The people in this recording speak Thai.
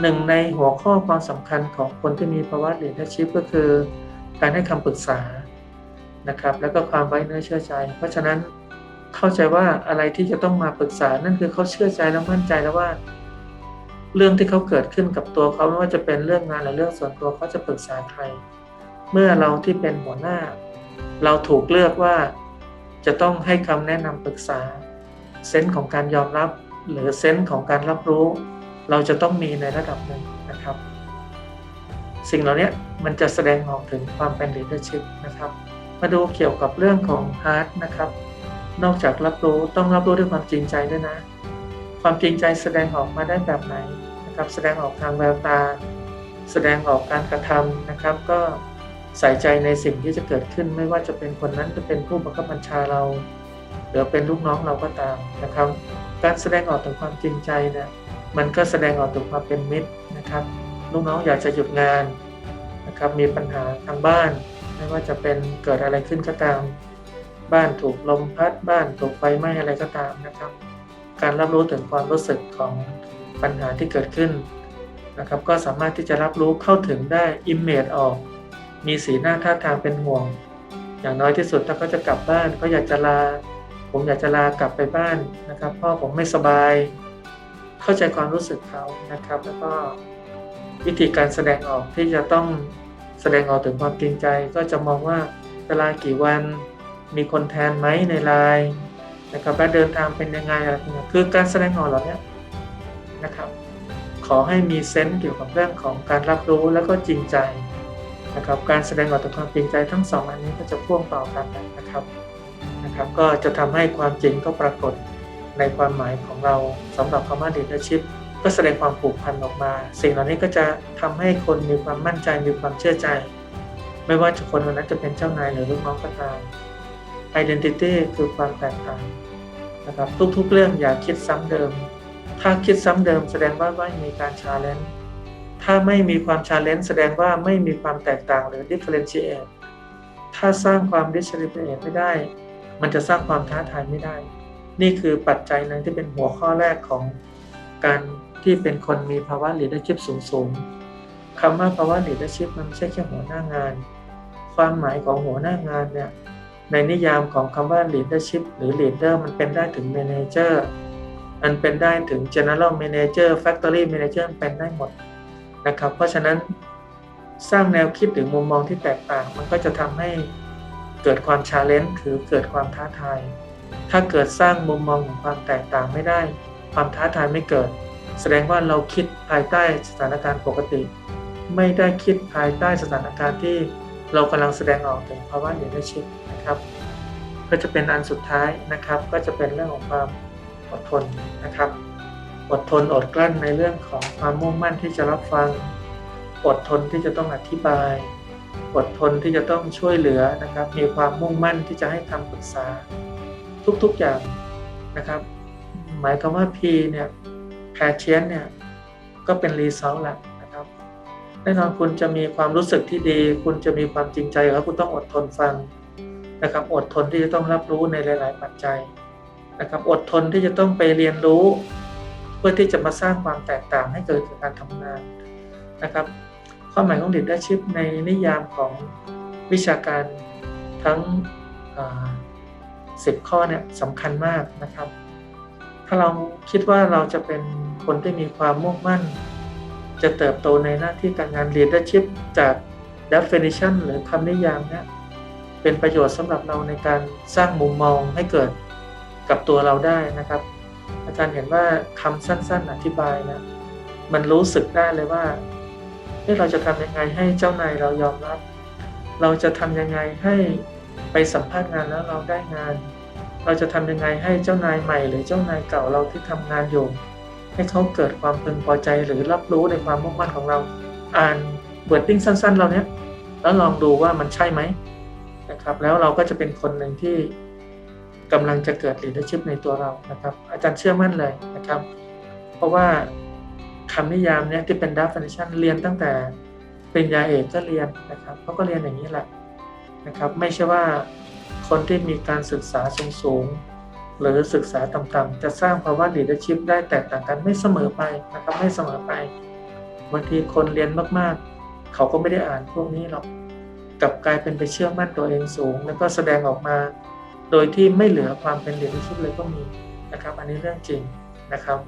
หนึ่งในหัวข้อความสำคัญของคนที่มีภาวะ leadership ก็คือ การให้คำปรึกษานะครับ แล้วก็ความไว้เนื้อเชื่อใจ เพราะฉะนั้นเข้าใจว่าอะไรที่จะต้องมาปรึกษานั่นคือเขาเชื่อใจและมั่นใจแล้วว่า เรื่องที่เขาเกิดขึ้นกับตัวเขาไม่ว่าจะเป็นเรื่องงานหรือเรื่องส่วนตัวเขาจะปรึกษาใคร เมื่อเราที่เป็นหัวหน้า เราถูกเลือกว่า จะต้องให้คำแนะนำปรึกษาเซนส์ของการยอมรับ หรือเซนส์ของการรับรู้ เราจะต้องมีในระดับหนึ่งนะครับ สิ่งเหล่านี้มันจะแสดงออกถึงความเป็น leadership นะครับ มาดูเกี่ยวกับเรื่องของ heart นะครับ นอกจากรับรู้ต้องรับรู้ด้วยความจริงใจด้วยนะ ความจริงใจแสดงออกมาได้แบบไหนนะครับ แสดงออกทางแววตา แสดงออกการกระทำนะครับก็ ใส่ใจในสิ่งที่จะเกิดขึ้น ไม่ว่าจะเป็นคนนั้นจะเป็นผู้บังคับบัญชาเรา หรือเป็นลูกน้องเราก็ตามนะครับ การแสดงออกถึงความจริงใจเนี่ยมันก็แสดงออกถึงความเป็นมิตรนะครับ ลูกน้องอยากจะหยุดงานนะครับมีปัญหาทางบ้าน ไม่ว่าจะเป็นเกิดอะไรขึ้นก็ตาม บ้านถูกลมพัดบ้านถูกไฟไหม้อะไรก็ตามนะครับ การรับรู้ถึงความรู้สึกของปัญหาที่เกิดขึ้นนะครับก็สามารถที่จะรับรู้เข้าถึงได้อิมเมจออก มีสีหน้าท่าทางเป็นห่วง อย่างน้อยที่สุดถ้าเขาจะกลับบ้านเขาอยากจะลา ผมอยากจะลากลับไปบ้านนะครับ พ่อผมไม่สบาย เข้าใจความรู้สึกเขานะครับ แล้วก็วิธีการแสดงออกที่จะต้องแสดงออกถึงความจริงใจ ก็จะมองว่าเวลากี่วันมีคนแทนไหมในไลน์นะครับและเดินทางเป็นยังไงอะไรพวกนี้ยคือการแสดงออกเหล่านี้นะครับ ขอให้มีเซนส์เกี่ยวกับเรื่องของการรับรู้แล้วก็จริงใจ นะครับการแสดงออกถึงความจริงใจทั้งสองอันนี้ก็จะพ่วงต่อกันนะครับนะครับก็จะทำให้ความจริงก็ปรากฏในความหมายของเราสำหรับคำว่า leadership ก็แสดงความผูกพันออกมา สิ่งเหล่านี้ก็จะทำให้คนมีความมั่นใจมีความเชื่อใจ ไม่ว่าจะคนคนนั้นจะเป็นเจ้านายหรือลูกน้องก็ตาม identity คือความแตกต่างนะครับทุกๆเรื่องอย่าคิดซ้ำเดิม ถ้าคิดซ้ำเดิมแสดงว่าไม่มีการ challenge ถ้าไม่มีความ challenge แสดงว่าไม่มีความแตกต่างหรือ differentiate ถ้าสร้างความ differentiate ไม่ได้ มันจะสร้างความท้าทายไม่ได้ นี่คือปัจจัยหนึ่งที่เป็นหัวข้อแรกของการที่เป็นคนมีภาวะ leadership สูงสูงคำว่าภาวะ leadership มันไม่ใช่แค่หัวหน้างาน ความหมายของหัวหน้างานเนี่ยในนิยามของคำว่า leadership หรือ leader มันเป็นได้ถึง manager มันเป็นได้ถึง general manager factory manager มันเป็นได้หมด นะครับ เพราะฉะนั้นสร้างแนวคิดหรือมุมมองที่แตกต่าง มันก็จะทำให้เกิดความ challenge หรือเกิดความท้าทาย ถ้าเกิดสร้างมุมมองของความแตกต่างไม่ได้ ความท้าทายไม่เกิด แสดงว่าเราคิดภายใต้สถานการณ์ปกติ ไม่ได้คิดภายใต้สถานการณ์ที่เรากำลังแสดงออกถึงภาวะ leadership นะครับก็จะเป็นอันสุดท้ายนะครับ ก็จะเป็นเรื่องของความอดทนนะครับ อดทนอดกลั้นในเรื่องของความมุ่งมั่นที่จะรับฟัง อดทนที่จะต้องอธิบาย อดทนที่จะต้องช่วยเหลือนะครับ มีความมุ่งมั่นที่จะให้คำปรึกษา ทุกๆอย่างนะครับ หมายความว่า P เนี่ยแพชเชียนเนี่ยก็เป็นรีซอสแหละนะครับแน่นอนคุณจะมีความรู้สึกที่ดี คุณจะมีความจริงใจแล้วคุณต้องอดทนฟังนะครับ อดทนที่จะต้องรับรู้ในหลาย ๆ ปัจจัยนะครับ อดทนที่จะต้องไปเรียนรู้ เพื่อที่จะมาสร้างความแตกต่างให้เกิดจากการทำงานนะครับ ความหมายของ leadership ในนิยามของวิชาการทั้งสิบข้อเนี่ยสำคัญมากนะครับ ถ้าเราคิดว่าเราจะเป็นคนที่มีความมุ่งมั่น จะเติบโตในหน้าที่การงาน leadership จาก definition หรือคำนิยามเนี่ยเป็นประโยชน์สำหรับเราในการสร้างมุมมองให้เกิดกับตัวเราได้นะครับ อาจารย์เห็นว่าคำสั้น ๆ อธิบายนะมันรู้สึกได้เลยว่าเราจะทำยังไงให้เจ้านายเรายอมรับ เราจะทำยังไงให้ไปสัมภาษณ์งานแล้วเราได้งาน เราจะทำยังไงให้เจ้านายใหม่ หรือเจ้านายเก่าเราที่ทำงานอยู่ ให้เขาเกิดความพึงพอใจหรือรับรู้ในความมุ่งมั่นของเรา อ่านเบิร์ดติ้งสั้น ๆ เราเนี้ยแล้วลองดูว่ามันใช่ไหมนะครับ แล้วเราก็จะเป็นคนหนึ่งที่ กำลังจะเกิด leadership ในตัวเรานะครับ อาจารย์เชื่อมั่นเลยนะครับ เพราะว่าคำนิยามเนี่ยที่เป็น definition เรียนตั้งแต่เป็นยาเอกก็เรียนนะครับเขาก็เรียนอย่างนี้แหละนะครับ ไม่ใช่ว่าคนที่มีการศึกษาสูงสูงหรือศึกษาต่ำๆจะสร้างภาวะ leadership ได้แตกต่างกันไม่เสมอไปนะครับไม่เสมอไปบางทีคนเรียนมากๆ เขาก็ไม่ได้อ่านพวกนี้หรอกกลับกลายเป็นไปเชื่อมั่นตัวเองสูง แล้วก็แสดงออกมา โดยที่ไม่เหลือความเป็นเด็กที่ชุดเลยก็มีนะครับ อันนี้เรื่องจริงนะครับ